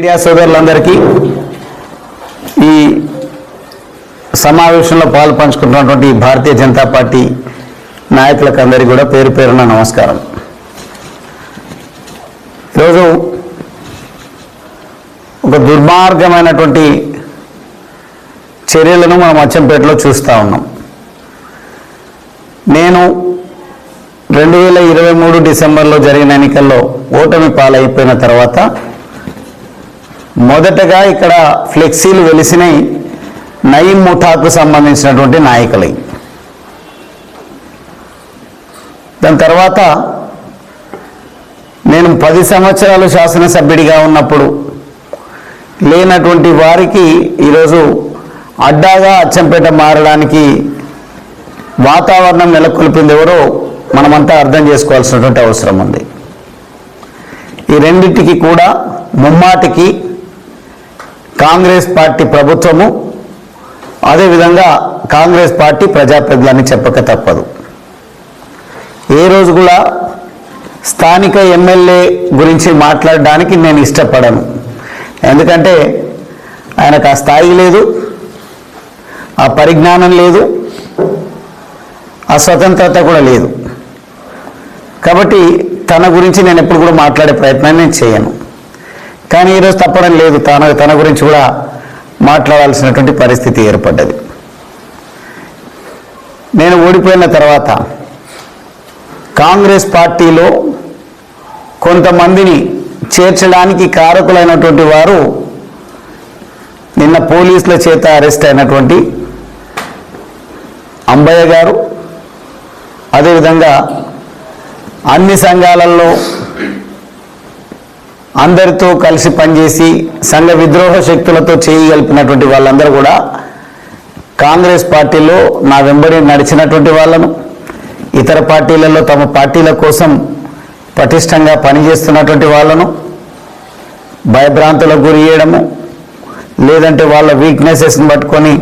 Media సోదరులందరికీ ఈ సమావేశంలో పాలు పంచుకుంటున్నటువంటి భారతీయ జనతా పార్టీ నాయకులకు అందరికీ కూడా పేరు పేరున నమస్కారం. ఈరోజు ఒక దుర్మార్గమైనటువంటి చర్యలను మనం అచ్చంపేటలో చూస్తూ ఉన్నాం. నేను రెండు వేల ఇరవై మూడు డిసెంబర్లో జరిగిన ఎన్నికల్లో ఓటమి పాలైపోయిన తర్వాత మొదటగా ఇక్కడ ఫ్లెక్సీలు వెలిసినాయి నయీం ముఠాకు సంబంధించినటువంటి నాయకులై. దాని తర్వాత నేను పది సంవత్సరాలు శాసనసభ్యుడిగా ఉన్నప్పుడు లేనటువంటి వారికి ఈరోజు అడ్డాగా అచ్చంపేట మారడానికి వాతావరణం నెలకొల్పింది ఎవరో మనమంతా అర్థం చేసుకోవాల్సినటువంటి అవసరం ఉంది. ఈ రెండింటికి కూడా ముమ్మాటికి కాంగ్రెస్ పార్టీ ప్రభుత్వము అదేవిధంగా కాంగ్రెస్ పార్టీ ప్రజాప్రతినిధులని చెప్పక తప్పదు. ఏ రోజు కూడా స్థానిక ఎమ్మెల్యే గురించి మాట్లాడడానికి నేను ఇష్టపడను. ఎందుకంటే ఆయనకు ఆ స్థాయి లేదు ఆ పరిజ్ఞానం లేదు ఆ స్వతంత్రత కూడా లేదు. కాబట్టి తన గురించి నేను ఎప్పుడు కూడా మాట్లాడే ప్రయత్నాన్ని నేను చేయను. కానీ ఈరోజు తప్పడం లేదు. తన తన గురించి కూడా మాట్లాడాల్సినటువంటి పరిస్థితి ఏర్పడ్డది. నేను ఓడిపోయిన తర్వాత కాంగ్రెస్ పార్టీలో కొంతమందిని చేర్చడానికి కారకులైనటువంటి వారు నిన్న పోలీసుల చేత అరెస్ట్ అయినటువంటి అంబయ్య గారు. అదేవిధంగా అన్ని సంఘాలలో అందరితో కలిసి పనిచేసి సంఘ విద్రోహ శక్తులతో చేయగలిపినటువంటి వాళ్ళందరూ కూడా కాంగ్రెస్ పార్టీలో నా వెంబడి నడిచినటువంటి వాళ్ళను ఇతర పార్టీలలో తమ పార్టీల కోసం పటిష్టంగా పనిచేస్తున్నటువంటి వాళ్ళను భయభ్రాంతులకు గురి చేయడము లేదంటే వాళ్ళ వీక్నెసెస్ని పట్టుకొని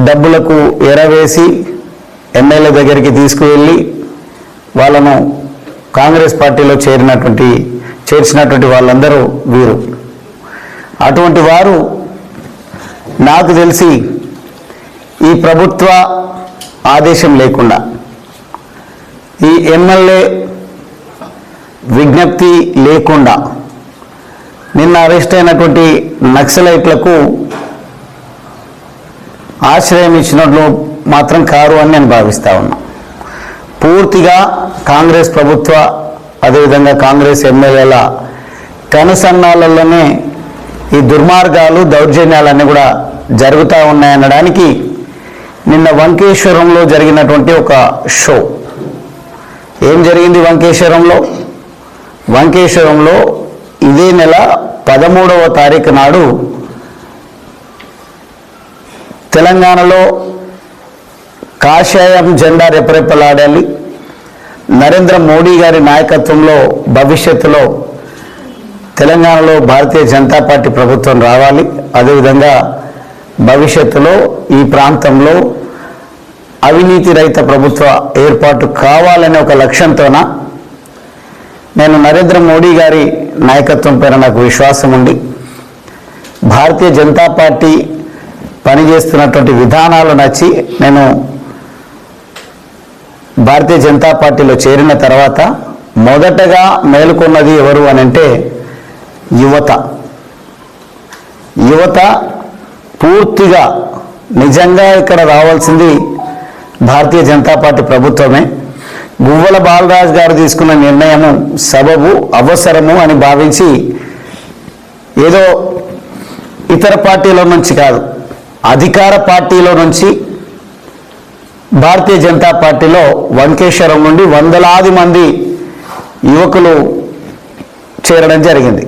డబ్బులకు ఎరవేసి ఎమ్మెల్యే దగ్గరికి తీసుకువెళ్ళి వాళ్ళను కాంగ్రెస్ పార్టీలో చేరినటువంటి చేర్చినటువంటి వాళ్ళందరూ వీరు. అటువంటి వారు నాకు తెలిసి ఈ ప్రభుత్వ ఆదేశం లేకుండా ఈ ఎమ్మెల్యే విజ్ఞప్తి లేకుండా నిన్న అరెస్ట్ అయినటువంటి నక్సలైట్లకు ఆశ్రయం ఇచ్చినట్లు మాత్రం కారు అని నేను భావిస్తా ఉన్నా. పూర్తిగా కాంగ్రెస్ ప్రభుత్వ అదేవిధంగా కాంగ్రెస్ ఎమ్మెల్యేల కనుసన్నాలలోనే ఈ దుర్మార్గాలు దౌర్జన్యాలన్నీ కూడా జరుగుతూ ఉన్నాయనడానికి నిన్న వంకేశ్వరంలో జరిగినటువంటి ఒక షో. ఏం జరిగింది వంకేశ్వరంలో? వంకేశ్వరంలో ఇదే నెల పదమూడవ తారీఖు నాడు తెలంగాణలో కాషాయం జెండా రెపరెపలాడాలి. నరేంద్ర మోడీ గారి నాయకత్వంలో భవిష్యత్తులో తెలంగాణలో భారతీయ జనతా పార్టీ ప్రభుత్వం రావాలి. అదేవిధంగా భవిష్యత్తులో ఈ ప్రాంతంలో అవినీతి రహిత ప్రభుత్వ ఏర్పాటు కావాలనే ఒక లక్ష్యంతోన నేను నరేంద్ర మోడీ గారి నాయకత్వం పైన నాకు విశ్వాసం ఉంది. భారతీయ జనతా పార్టీ పనిచేస్తున్నటువంటి విధానాలు నచ్చి నేను భారతీయ జనతా పార్టీలో చేరిన తర్వాత మొదటగా మేలుకొన్నది ఎవరు అని అంటే యువత. యువత పూర్తిగా నిజంగా ఇక్కడ రావాల్సింది భారతీయ జనతా పార్టీ ప్రభుత్వమే. గువ్వల బాలరాజు గారు తీసుకున్న నిర్ణయము సబబు అవసరము అని భావించి ఏదో ఇతర పార్టీల నుంచి కాదు అధికార పార్టీలో నుంచి భారతీయ జనతా పార్టీలో వంకేశ్వరం నుండి వందలాది మంది యువకులు చేరడం జరిగింది.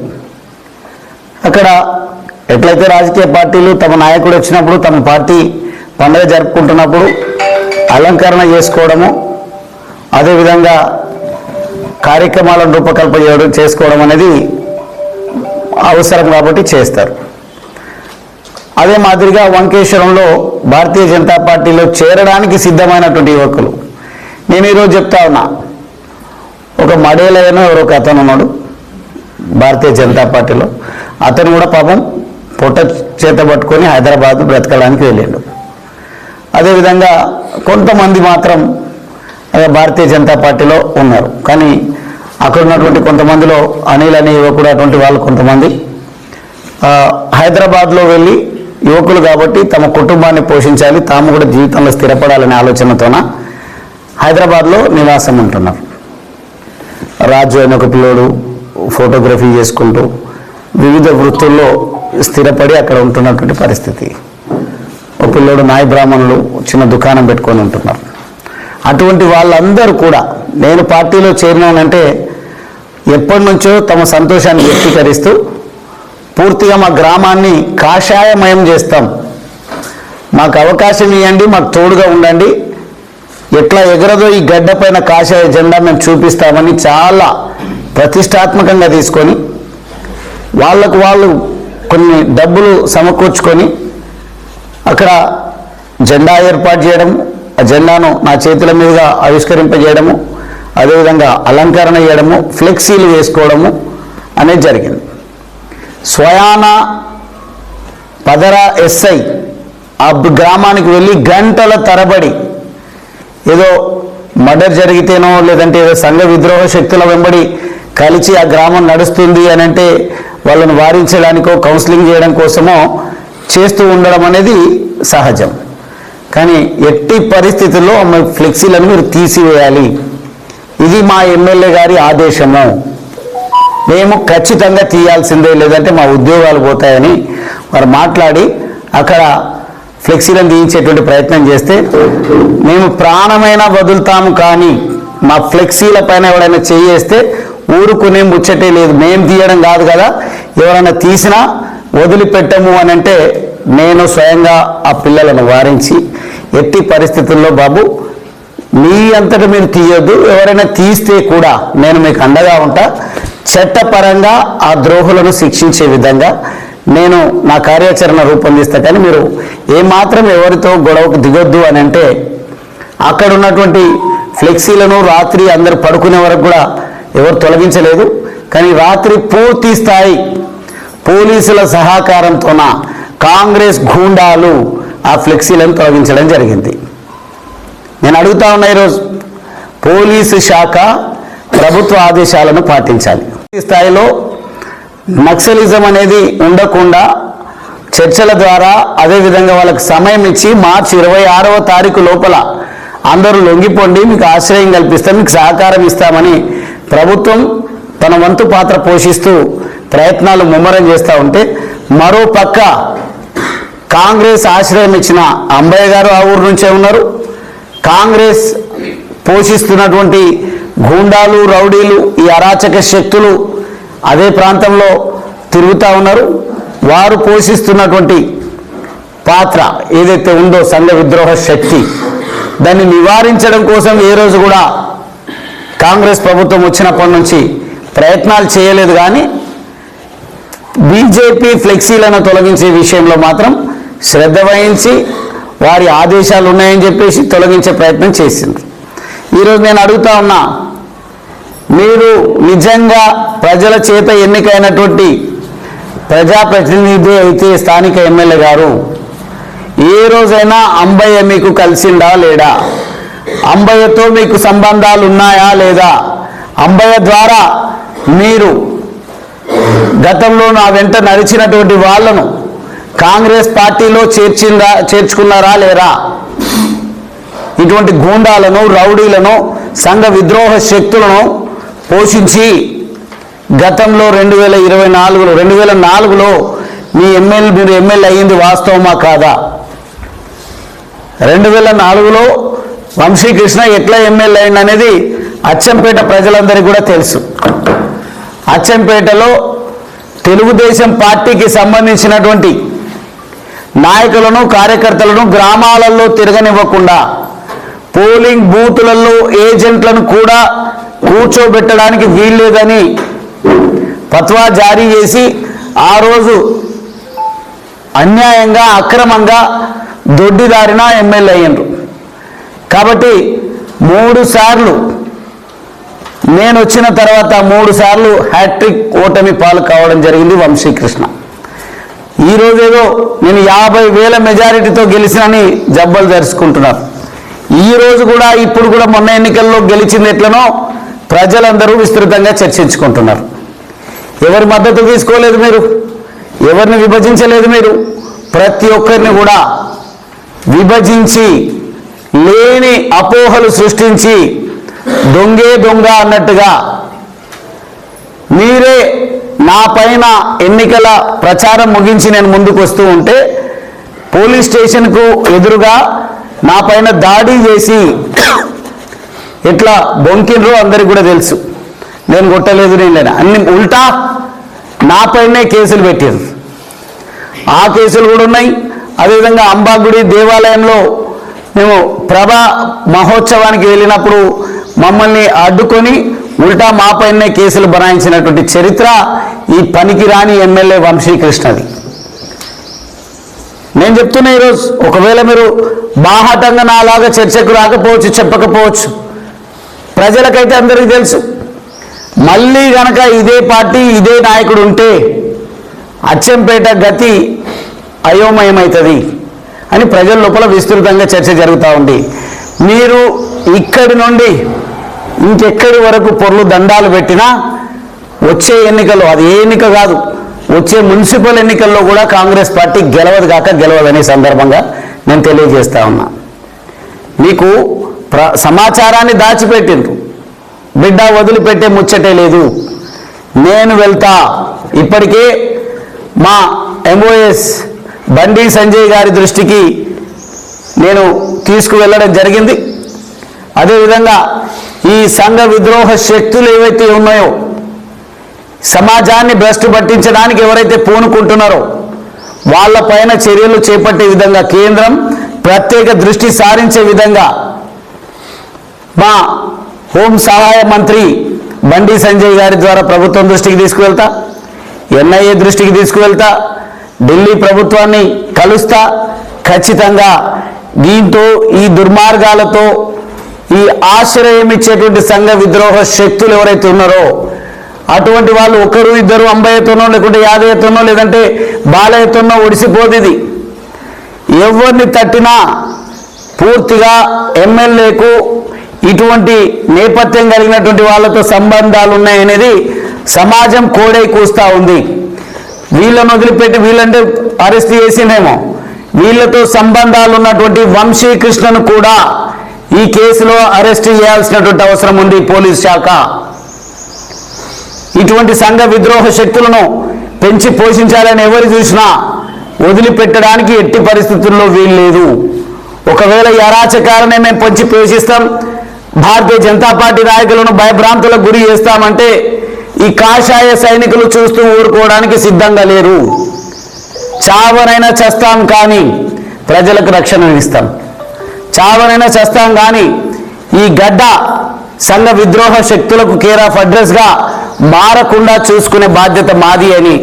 అక్కడ ఎట్లయితే రాజకీయ పార్టీలు తమ నాయకుడు వచ్చినప్పుడు తమ పార్టీ పండుగ జరుపుకుంటున్నప్పుడు అలంకరణ చేసుకోవడము అదేవిధంగా కార్యక్రమాలను రూపకల్పన చేయడం చేసుకోవడం అనేది అవసరం కాబట్టి చేస్తారు. అదే మాదిరిగా వంకేశ్వరంలో భారతీయ జనతా పార్టీలో చేరడానికి సిద్ధమైనటువంటి యువకులు నేను ఈరోజు చెప్తా ఉన్నా. ఒక మడేలైన ఎవరో ఒక అతను ఉన్నాడు భారతీయ జనతా పార్టీలో. అతను కూడా పాపం పొట్ట చేత పట్టుకొని హైదరాబాద్ బ్రతకడానికి వెళ్ళాడు. అదేవిధంగా కొంతమంది మాత్రం అదే భారతీయ జనతా పార్టీలో ఉన్నారు. కానీ అక్కడ ఉన్నటువంటి కొంతమందిలో అనిల్ అనే యువకుడు అటువంటి వాళ్ళు కొంతమంది. హైదరాబాద్లో వెళ్ళి యువకులు కాబట్టి తమ కుటుంబాన్ని పోషించాలి తాము కూడా జీవితంలో స్థిరపడాలనే ఆలోచనతోన హైదరాబాద్లో నివాసం ఉంటున్నారు రాజు అయిన ఒక పిల్లోడు ఫోటోగ్రఫీ చేసుకుంటూ వివిధ వృత్తుల్లో స్థిరపడి అక్కడ ఉంటున్నటువంటి పరిస్థితి. ఒక పిల్లోడు నాయ బ్రాహ్మణులు చిన్న దుకాణం పెట్టుకొని ఉంటున్నారు. అటువంటి వాళ్ళందరూ కూడా నేను పార్టీలో చేరినానంటే ఎప్పటి నుంచో తమ సంతోషాన్ని వ్యక్తీకరిస్తూ పూర్తిగా మా గ్రామాన్ని కాషాయమయం చేస్తాం. మాకు అవకాశం ఇవ్వండి మాకు తోడుగా ఉండండి. ఎట్లా ఎగరదో ఈ గడ్డ పైన కాషాయ జెండా మేము చూపిస్తామని చాలా ప్రతిష్టాత్మకంగా తీసుకొని వాళ్ళకు వాళ్ళు కొన్ని డబ్బులు సమకూర్చుకొని అక్కడ జెండా ఏర్పాటు చేయడం ఆ జెండాను నా చేతుల మీదుగా ఆవిష్కరింపజేయడము అదేవిధంగా అలంకరణ చేయడము ఫ్లెక్సీలు వేసుకోవడము అనేది జరిగింది. స్వయాన పదర ఎస్ఐ ఆ గ్రామానికి వెళ్ళి గంటల తరబడి ఏదో మర్డర్ జరిగితేనో లేదంటే ఏదో సంఘ విద్రోహ శక్తుల వెంబడి కలిసి ఆ గ్రామం నడుస్తుంది అని అంటే వాళ్ళను వారించడానికో కౌన్సిలింగ్ చేయడం కోసమో చేస్తూ ఉండడం అనేది సహజం. కానీ ఎట్టి పరిస్థితుల్లో ఆమె ఫ్లెక్సీలను మీరు తీసివేయాలి. ఇది మా ఎమ్మెల్యే గారి ఆదేశము. మేము ఖచ్చితంగా తీయాల్సిందే లేదంటే మా ఉద్యోగాలు పోతాయని వారు మాట్లాడి అక్కడ ఫ్లెక్సీలను తీయించేటువంటి ప్రయత్నం చేస్తే మేము ప్రాణమైనా వదులుతాము కానీ మా ఫ్లెక్సీల పైన ఎవరైనా చేయేస్తే ఊరుకునే ముచ్చటే లేదు. మేము తీయడం కాదు కదా. ఎవరైనా తీసినా వదిలిపెట్టము అని అంటే నేను స్వయంగా ఆ పిల్లలను వారించి ఎట్టి పరిస్థితుల్లో బాబు మీ అంతటి మీరు తీయొద్దు. ఎవరైనా తీస్తే కూడా నేను మీకు అండగా ఉంటా. చట్టపరంగా ఆ ద్రోహులను శిక్షించే విధంగా నేను నా కార్యాచరణ రూపొందిస్తా. కానీ మీరు ఏమాత్రం ఎవరితో గొడవకు దిగొద్దు అని అంటే అక్కడ ఉన్నటువంటి ఫ్లెక్సీలను రాత్రి అందరు పడుకునే వరకు కూడా ఎవరు తొలగించలేదు. కానీ రాత్రి పూర్తి స్థాయి పోలీసుల సహకారంతోన కాంగ్రెస్ గూండాలు ఆ ఫ్లెక్సీలను తొలగించడం జరిగింది. నేను అడుగుతా ఉన్నా ఈరోజు పోలీసు శాఖ ప్రభుత్వ ఆదేశాలను పాటించాలి. స్థాయిలో నక్సలిజం అనేది ఉండకుండా చర్చల ద్వారా అదేవిధంగా వాళ్ళకి సమయం ఇచ్చి మార్చి ఇరవై ఆరవ తారీఖు లోపల అందరూ లొంగిపోండి మీకు ఆశ్రయం కల్పిస్తాం మీకు సహకారం ఇస్తామని ప్రభుత్వం తన వంతు పాత్ర పోషిస్తూ ప్రయత్నాలు ముమ్మరం చేస్తూ ఉంటే మరో పక్క కాంగ్రెస్ ఆశ్రయం ఇచ్చిన అంబయ్య గారు ఆ ఊరు నుంచే ఉన్నారు. కాంగ్రెస్ పోషిస్తున్నటువంటి గూండాలు రౌడీలు ఈ అరాచక శక్తులు అదే ప్రాంతంలో తిరుగుతూ ఉన్నారు. వారు పోషిస్తున్నటువంటి పాత్ర ఏదైతే ఉందో సంఘ విద్రోహ శక్తి దాన్ని నివారించడం కోసం ఏ రోజు కూడా కాంగ్రెస్ ప్రభుత్వం వచ్చినప్పటి నుంచి ప్రయత్నాలు చేయలేదు కానీ బీజేపీ ఫ్లెక్సీలను తొలగించే విషయంలో మాత్రం శ్రద్ధ వహించి వారి ఆదేశాలు ఉన్నాయని చెప్పేసి తొలగించే ప్రయత్నం చేసింది. ఈరోజు నేను అడుగుతా ఉన్నా మీరు నిజంగా ప్రజల చేత ఎన్నికైనటువంటి ప్రజాప్రతినిధి అయితే స్థానిక ఎమ్మెల్యే గారు ఏ రోజైనా అంబయ్య మీకు కలిసిందా లేడా? అంబయ్యతో మీకు సంబంధాలు ఉన్నాయా లేదా? అంబయ్య ద్వారా మీరు గతంలో నా వెంట నడిచినటువంటి వాళ్ళను కాంగ్రెస్ పార్టీలో చేర్చిందా చేర్చుకున్నారా లేరా? ఇటువంటి గూండాలను రౌడీలను సంఘ విద్రోహ శక్తులను పోషించి గతంలో రెండు వేల ఇరవై నాలుగులో రెండు వేల నాలుగులో మీ ఎమ్మెల్యే మీరు ఎమ్మెల్యే అయ్యింది వాస్తవమా కాదా? రెండు వేల నాలుగులో వంశీకృష్ణ ఎట్లా ఎమ్మెల్యే అయింది అనేది అచ్చంపేట ప్రజలందరికీ కూడా తెలుసు. అచ్చంపేటలో తెలుగుదేశం పార్టీకి సంబంధించినటువంటి నాయకులను కార్యకర్తలను గ్రామాలలో తిరగనివ్వకుండా పోలింగ్ బూతులలో ఏజెంట్లను కూడా కూర్చోబెట్టడానికి వీల్లేదని ఫత్వా జారీ చేసి ఆ రోజు అన్యాయంగా అక్రమంగా దొడ్డిదారిన ఎమ్మెల్యే అయ్యిండ్రు. కాబట్టి మూడు సార్లు నేను వచ్చిన తర్వాత మూడు సార్లు హ్యాట్రిక్ ఓటమి పాలు కావడం జరిగింది వంశీకృష్ణ. ఈ ఏదో నేను యాభై వేల మెజారిటీతో గెలిచినని జబ్బలు తెరుచుకుంటున్నారు ఈ రోజు కూడా ఇప్పుడు కూడా మొన్న ఎన్నికల్లో గెలిచింది ఎట్లనో ప్రజలందరూ విస్తృతంగా చర్చించుకుంటున్నారు. ఎవరి మద్దతు తీసుకోలేదు మీరు? ఎవరిని విభజించలేదు మీరు? ప్రతి ఒక్కరిని కూడా విభజించి లేని అపోహలు సృష్టించి దొంగే దొంగ అన్నట్టుగా మీరే నా పైన ఎన్నికల ప్రచారం ముగించి నేను ముందుకు వస్తూ ఉంటే పోలీస్ స్టేషన్కు ఎదురుగా నా పైన దాడి చేసి ఎట్లా బొంకినరో అందరికి కూడా తెలుసు. నేను కొట్టలేదు నేను అన్ని ఉల్టా నాపైనే కేసులు పెట్టారు ఆ కేసులు కూడా ఉన్నాయి. అదేవిధంగా అంబాగుడి దేవాలయంలో మేము ప్రభా మహోత్సవానికి వెళ్ళినప్పుడు మమ్మల్ని అడ్డుకొని ఉల్టా మాపైనే కేసులు బనాయించినటువంటి చరిత్ర ఈ పనికిరాని ఎమ్మెల్యే వంశీకృష్ణది. నేను చెప్తున్నా ఈరోజు ఒకవేళ మీరు బాహాటంగా నాలాగా చర్చకు రాకపోవచ్చు చెప్పకపోవచ్చు ప్రజలకైతే అందరికీ తెలుసు. మళ్ళీ గనక ఇదే పార్టీ ఇదే నాయకుడు ఉంటే అచ్చంపేట గతి అయోమయమవుతుంది అని ప్రజల లోపల విస్తృతంగా చర్చ జరుగుతూ ఉంది. మీరు ఇక్కడి నుండి ఇంకెక్కడి వరకు పొర్లు దండాలు పెట్టినా వచ్చే ఎన్నికల్లో అది ఏ ఎన్నిక కాదు వచ్చే మున్సిపల్ ఎన్నికల్లో కూడా కాంగ్రెస్ పార్టీ గెలవదు కాక గెలవదనే సందర్భంగా నేను తెలియజేస్తా ఉన్నా. మీకు ప్ర సమాచారాన్ని దాచిపెట్టిండ్రు. బిడ్డ వదిలిపెట్టే ముచ్చటే లేదు. నేను వెళ్తా. ఇప్పటికే మా ఎంఓఎస్ బండి సంజయ్ గారి దృష్టికి నేను తీసుకువెళ్ళడం జరిగింది. అదేవిధంగా ఈ సంఘ విద్రోహ శక్తులు ఏవైతే ఉన్నాయో సమాజాన్ని భ్రష్టు పట్టించడానికి ఎవరైతే పూనుకుంటున్నారో వాళ్ళపైన చర్యలు చేపట్టే విధంగా కేంద్రం ప్రత్యేక దృష్టి సారించే విధంగా మా హోం సహాయ మంత్రి బండి సంజయ్ గారి ద్వారా ప్రభుత్వం దృష్టికి తీసుకువెళ్తా ఎన్ఐఏ దృష్టికి తీసుకువెళ్తా ఢిల్లీ ప్రభుత్వాన్ని కలుస్తా ఖచ్చితంగా దీంతో ఈ దుర్మార్గాలతో ఈ ఆశ్రయం ఇచ్చేటువంటి సంఘ విద్రోహ శక్తులు ఎవరైతే ఉన్నారో అటువంటి వాళ్ళు ఒకరు ఇద్దరు అంబయ్యతోనో లేకుంటే యాదయ్యతోనో లేదంటే బాలయ్యతోనో ఒడిసిపోదు ఇది. ఎవరిని తట్టినా పూర్తిగా ఎమ్మెల్యేకు ఇటువంటి నేపథ్యం కలిగినటువంటి వాళ్ళతో సంబంధాలు ఉన్నాయనేది సమాజం కోడై కూస్తూ ఉంది. వీళ్ళను వదిలిపెట్టి వీళ్ళంటే అరెస్ట్ చేసిండేమో. వీళ్ళతో సంబంధాలు ఉన్నటువంటి వంశీకృష్ణను కూడా ఈ కేసులో అరెస్ట్ చేయాల్సినటువంటి అవసరం ఉంది పోలీస్ శాఖ. ఇటువంటి సంఘ విద్రోహ శక్తులను పెంచి పోషించాలని ఎవరు చూసినా వదిలిపెట్టడానికి ఎట్టి పరిస్థితుల్లో వీలు లేదు. ఒకవేళ ఈ అరాచకాలనే మేము పెంచి పోషిస్తాం భారతీయ జనతా పార్టీ నాయకులను భయభ్రాంతులకు గురి చేస్తామంటే ఈ కాషాయ సైనికులు చూస్తూ ఊరుకోవడానికి సిద్ధంగా లేరు. చావనైనా చస్తాం కానీ ప్రజలకు రక్షణ ఇస్తాం. చావనైనా చస్తాం కానీ ఈ గడ్డ సంఘ విద్రోహ శక్తులకు కేర్ ఆఫ్ అడ్రస్గా మారకుండా చూసుకునే బాధ్యత మాది అని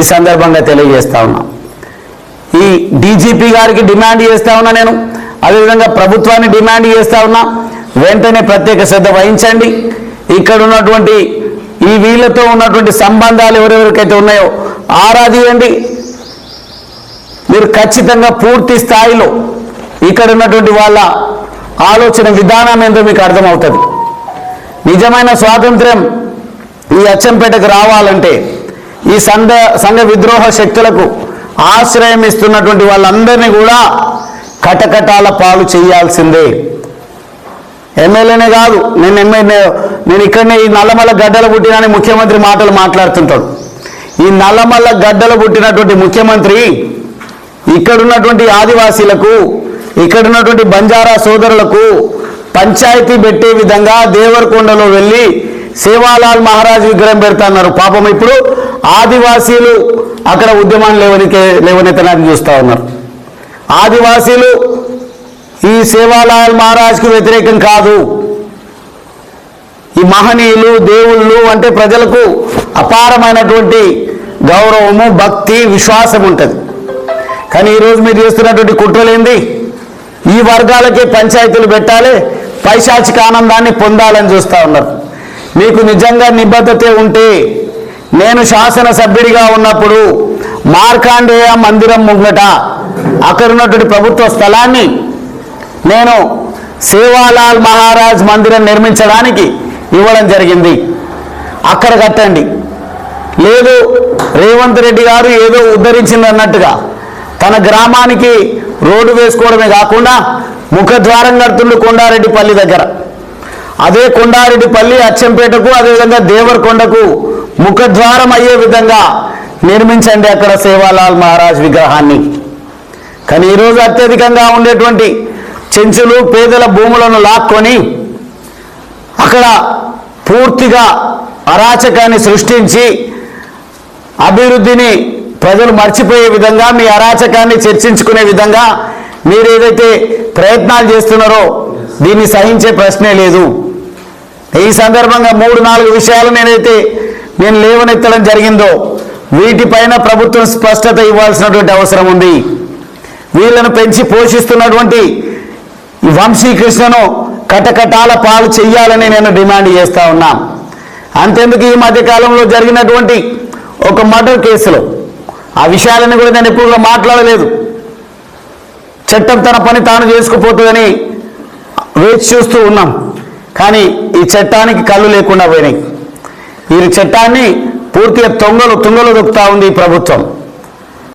ఈ సందర్భంగా తెలియజేస్తా ఉన్నా. ఈ డీజీపీ గారికి డిమాండ్ చేస్తా ఉన్నా నేను. అదేవిధంగా ప్రభుత్వాన్ని డిమాండ్ చేస్తా ఉన్నా. వెంటనే ప్రత్యేక శ్రద్ధ వహించండి. ఇక్కడ ఉన్నటువంటి ఈ వీళ్ళతో ఉన్నటువంటి సంబంధాలు ఎవరెవరికైతే ఉన్నాయో ఆరాధియండి. మీరు ఖచ్చితంగా పూర్తి స్థాయిలో ఇక్కడ ఉన్నటువంటి వాళ్ళ ఆలోచన విధానం ఏంటో మీకు అర్థమవుతుంది. నిజమైన స్వాతంత్ర్యం ఈ అచ్చంపేటకు రావాలంటే ఈ సంఘ సంఘ విద్రోహ శక్తులకు ఆశ్రయం ఇస్తున్నటువంటి వాళ్ళందరినీ కూడా కటకటాల పాలు చేయాల్సిందే. ఎమ్మెల్యేనే కాదు నేను ఎమ్మెల్యే నేను ఇక్కడనే ఈ నల్లమల్ల గడ్డలు పుట్టినని ముఖ్యమంత్రి మాటలు మాట్లాడుతుంటాడు. ఈ నల్లమల్ల గడ్డలు పుట్టినటువంటి ముఖ్యమంత్రి ఇక్కడున్నటువంటి ఆదివాసీలకు ఇక్కడున్నటువంటి బంజారా సోదరులకు పంచాయతీ పెట్టే విధంగా దేవరకొండలో వెళ్ళి సేవాలాల్ మహారాజ్ విగ్రహం పెడతాన్నారు. పాపం ఇప్పుడు ఆదివాసీలు అక్కడ ఉద్యమాన్ని లేవనికే లేవనెత్తడానికి చూస్తూ ఉన్నారు. ఆదివాసీలు ఈ సేవాలాల్ మహారాజ్కి వ్యతిరేకం కాదు. ఈ మహనీయులు దేవుళ్ళు అంటే ప్రజలకు అపారమైనటువంటి గౌరవము భక్తి విశ్వాసం ఉంటుంది. కానీ ఈరోజు మీరు చేస్తున్నటువంటి కుట్రలేంది ఈ వర్గాలకే పంచాయతీలు పెట్టాలి పైశాచిక ఆనందాన్ని పొందాలని చూస్తూ ఉన్నారు. మీకు నిజంగా నిబద్ధతే ఉంటే నేను శాసనసభ్యుడిగా ఉన్నప్పుడు మార్కాండేయ మందిరం ముంగట అక్కడ ఉన్నటువంటి ప్రభుత్వ స్థలాన్ని నేను సేవాలాల్ మహారాజ్ మందిరం నిర్మించడానికి ఇవ్వడం జరిగింది. అక్కడ కట్టండి. లేదు రేవంత్ రెడ్డి గారు ఏదో ఉద్ధరించింది అన్నట్టుగా తన గ్రామానికి రోడ్డు వేసుకోవడమే కాకుండా ముఖద్వారం కడుతుండు కొండారెడ్డిపల్లి దగ్గర. అదే కొండారెడ్డిపల్లి అచ్చంపేటకు అదేవిధంగా దేవరకొండకు ముఖద్వారం అయ్యే విధంగా నిర్మించండి అక్కడ సేవాలాల్ మహారాజ్ విగ్రహాన్ని. కానీ ఈరోజు అత్యధికంగా ఉండేటువంటి చెంచులు పేదల భూములను లాక్కొని అక్కడ పూర్తిగా అరాచకాన్ని సృష్టించి అభివృద్ధిని ప్రజలు మర్చిపోయే విధంగా మీ అరాచకాన్ని చర్చించుకునే విధంగా మీరు ఏదైతే ప్రయత్నాలు చేస్తున్నారో దీన్ని సహించే ప్రశ్నే లేదు. ఈ సందర్భంగా మూడు నాలుగు విషయాలు నేనైతే నేను లేవనెత్తడం జరిగిందో వీటిపైన ప్రభుత్వం స్పష్టత ఇవ్వాల్సినటువంటి అవసరం ఉంది. వీళ్ళను పెంచి పోషిస్తున్నటువంటి ఈ వంశీకృష్ణను కటకటాల పాలు చెయ్యాలని నేను డిమాండ్ చేస్తా ఉన్నా. అంతేందుకు ఈ మధ్యకాలంలో జరిగినటువంటి ఒక మర్డర్ కేసులో? ఆ విషయాలను కూడా నేను ఎప్పుడు మాట్లాడలేదు. చట్టం తన పని తాను చేసుకుపోతుందని వేచి చూస్తూ ఉన్నాం. కానీ ఈ చట్టానికి కళ్ళు లేకుండా పోయినాయి. ఈ చట్టాన్ని పూర్తిగా తొంగలు తుంగలు దొక్కుతూ ఉంది ఈ ప్రభుత్వం.